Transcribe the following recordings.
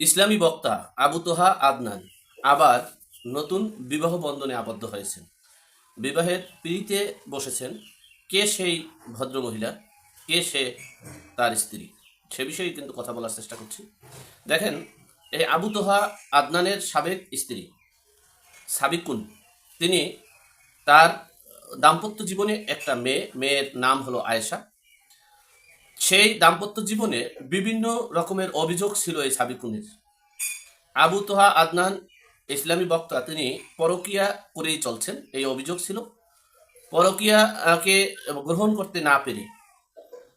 ইসলামী বক্তা আবু তোহা আদনান আবার নতুন বিবাহ বন্ধনে আবদ্ধ হয়েছেন। বিবাহের পিড়িতে বসেছেন কে সেই ভদ্র মহিলা কে সে তার স্ত্রী, সে বিষয়ে কিন্তু কথা বলার চেষ্টা করছি। দেখেন, এই আবু তোহা আদনানের সাবেক স্ত্রী সাবিকুন, তিনি তার দাম্পত্য জীবনে একটা মেয়ে, মেয়ের নাম হলো আয়েশা। সেই দাম্পত্য জীবনে বিভিন্ন রকমের অভিযোগ ছিল এই সাবিকুনের আবু তোহা আদনান, ইসলামী বক্তা, তিনি পরকিয়া করেই চলছেন, এই অভিযোগ ছিল। পরকিয়াকে গ্রহণ করতে না পেরে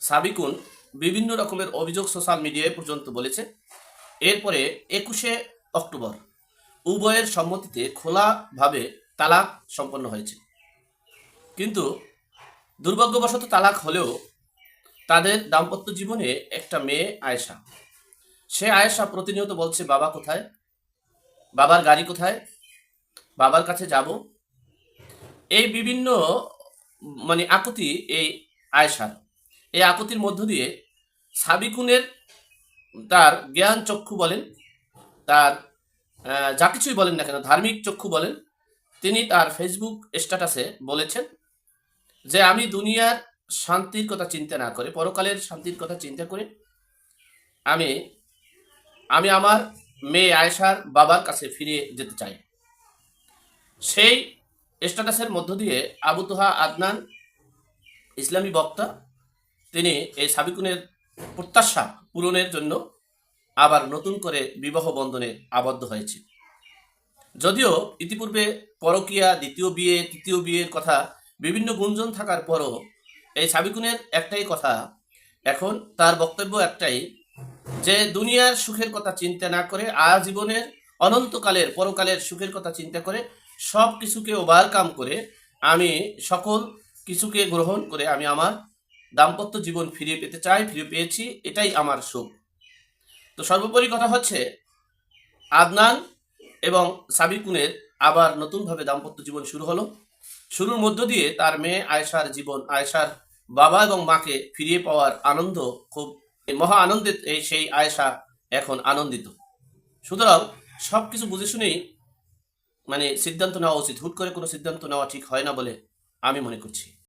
সাবিকুন বিভিন্ন রকমের অভিযোগ সোশ্যাল মিডিয়ায় পর্যন্ত বলেছে। এরপরে একুশে অক্টোবর উভয়ের সম্মতিতে খোলাভাবে তালাক সম্পন্ন হয়েছে। কিন্তু দুর্ভাগ্যবশত তালাক হলেও তাদের দাম্পত্য জীবনে একটা মেয়ে আয়েশা। সে আয়েশা প্রতিনিয়ত বলছে, বাবা কোথায়? বাবার গাড়ি কোথায়? বাবার কাছে যাব? এই বিভিন্ন মানে আকুতি এই আয়েশার। এই আকুতির মধ্য দিয়ে সাবিকুনের তার জ্ঞান চক্ষু বলেন, তার যা কিছুই বলেন না কেন, ধার্মিক চক্ষু বলেন, তিনি তার ফেসবুক স্ট্যাটাসে বলেছেন যে, আমি দুনিয়ার শান্তির কথা চিন্তা না করে, পরকালের শান্তির কথা চিন্তা করে আমি আমি আমার মেয়ে আয়েশার বাবার কাছে ফিরে যেতে চাই। সেই স্ট্যাটাসের মধ্য দিয়ে আবু তোহা আদনান, ইসলামী বক্তা, তিনি এই সাবিকুনের প্রত্যাশা পূরণের জন্য আবার নতুন করে বিবাহ বন্ধনে আবদ্ধ হয়েছে। যদিও ইতিপূর্বে পরকীয়া, দ্বিতীয় বিয়ে, তৃতীয় বিয়ের কথা বিভিন্ন গুঞ্জন থাকার পরও এই সাবিকুনের একটাই কথা। এখন তার বক্তব্য একটাই যে, দুনিয়ার সুখের কথা চিন্তা না করে, আজীবনের অনন্তকালের, পরকালের সুখের কথা চিন্তা করে, সব কিছুকে ওভারকাম করে আমি সকল কিছুকে গ্রহণ করে আমি আমার দাম্পত্য জীবন ফিরে পেতে চাই ফিরে পেয়েছি, এটাই আমার সুখ। তো সর্বোপরি কথা হচ্ছে, আদনান এবং সাবিকুনের আবার নতুনভাবে দাম্পত্য জীবন শুরু হলো। শুরুর মধ্য দিয়ে তার মেয়ে আয়েশার জীবন, আয়েশার বাবা এবং মাকে ফিরিয়ে পাওয়ার আনন্দ খুব মহা আনন্দিত এই সেই আয়েশা এখন আনন্দিত। সুতরাং সব কিছু বুঝে শুনেই মানে সিদ্ধান্ত নেওয়া উচিত। হুট করে কোনো সিদ্ধান্ত নেওয়া ঠিক হয় না বলে আমি মনে করছি।